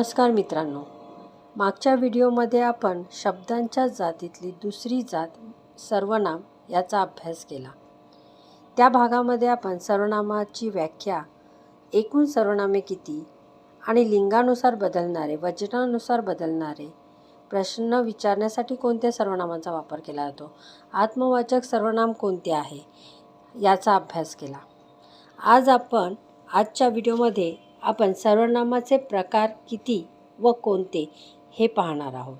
नमस्कार मित्रांनो. मागच्या व्हिडिओमध्ये आपण शब्दांच्या जातीतली दुसरी जात सर्वनाम याचा अभ्यास केला. त्या भागामध्ये आपण सर्वनामाची व्याख्या एकूण सर्वनामे किती आणि लिंगानुसार बदलणारे वचनानुसार बदलणारे प्रश्न विचारण्यासाठी कोणत्या सर्वनामांचा वापर केला जातो? आत्मवाचक सर्वनाम कोणते आहे? याचा अभ्यास केला. आज आपण आजच्या व्हिडिओमध्ये आपण सर्वनामाचे प्रकार किती व कोणते हे पाहणार आहोत.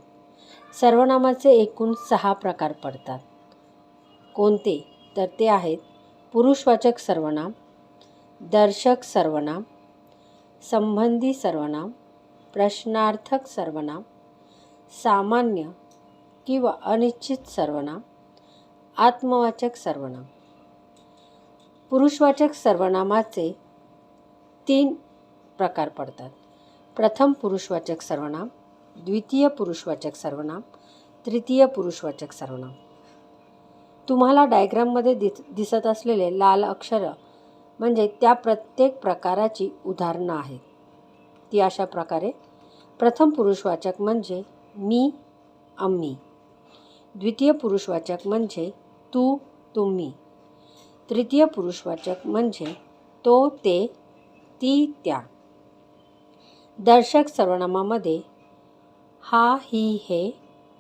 सर्वनामाचे एकूण सहा प्रकार पडतात. कोणते? तर ते आहेत पुरुषवाचक सर्वनाम दर्शक सर्वनाम संबंधी सर्वनाम प्रश्नार्थक सर्वनाम सामान्य किंवा अनिश्चित सर्वनाम आत्मवाचक सर्वनाम. पुरुषवाचक सर्वनामाचे तीन प्रकार पडतात. प्रथम पुरुषवाचक सर्वनाम द्वितीय पुरुषवाचक सर्वनाम तृतीय पुरुषवाचक सर्वनाम. तुम्हाला डायग्राममध्ये दिस दिसत असलेले लाल अक्षरं म्हणजे त्या प्रत्येक प्रकाराची उदाहरणं आहेत. ती अशा प्रकारे प्रथम पुरुषवाचक म्हणजे मी आम्ही. द्वितीय पुरुषवाचक म्हणजे तू तुम्ही. तृतीय पुरुषवाचक म्हणजे तो ते ती त्या. दर्शक सर्वनामामध्ये हा ही हे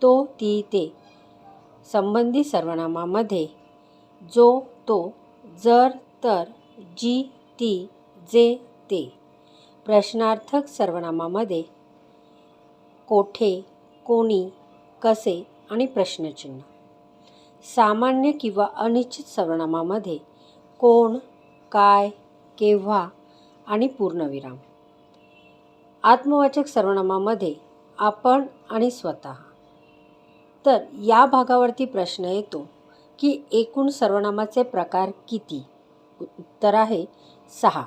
तो ती ते संबंधी सर्वनामामध्ये जो तो जर तर जी ती जे ते प्रश्नार्थक सर्वनामामध्ये कोठे कोणी कसे आणि प्रश्नचिन्ह सामान्य किंवा अनिश्चित सर्वनामामध्ये कोण काय केव्हा आणि पूर्णविराम आत्मवाचक सर्वनामामध्ये आपण आणि स्वतः. तर या भागावरती प्रश्न येतो की एकूण सर्वनामाचे प्रकार किती? उत्तर आहे सहा.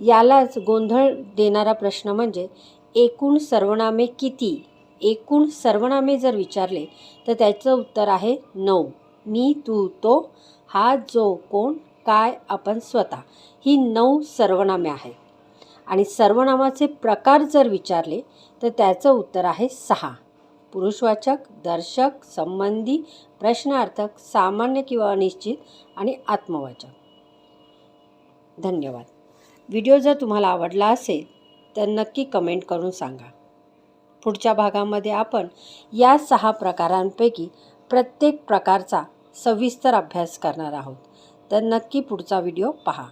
यालाच गोंधळ देणारा प्रश्न म्हणजे एकूण सर्वनामे किती? एकूण सर्वनामे जर विचारले तर त्याचं उत्तर आहे नऊ. मी तू तो हा जो कोण काय आपण स्वतः. ही नऊ सर्वनामे आहेत. आणि सर्वनामाचे प्रकार जर विचारले तर त्याचं उत्तर आहे सहा. पुरुषवाचक दर्शक संबंधी प्रश्नार्थक सामान्य किंवा अनिश्चित आणि आत्मवाचक. धन्यवाद. व्हिडिओ जर तुम्हाला आवडला असेल तर नक्की कमेंट करून सांगा. पुढच्या भागामध्ये आपण या सहा प्रकारांपैकी प्रत्येक प्रकारचा सविस्तर अभ्यास करणार आहोत. तर नक्की पुढचा व्हिडिओ पहा.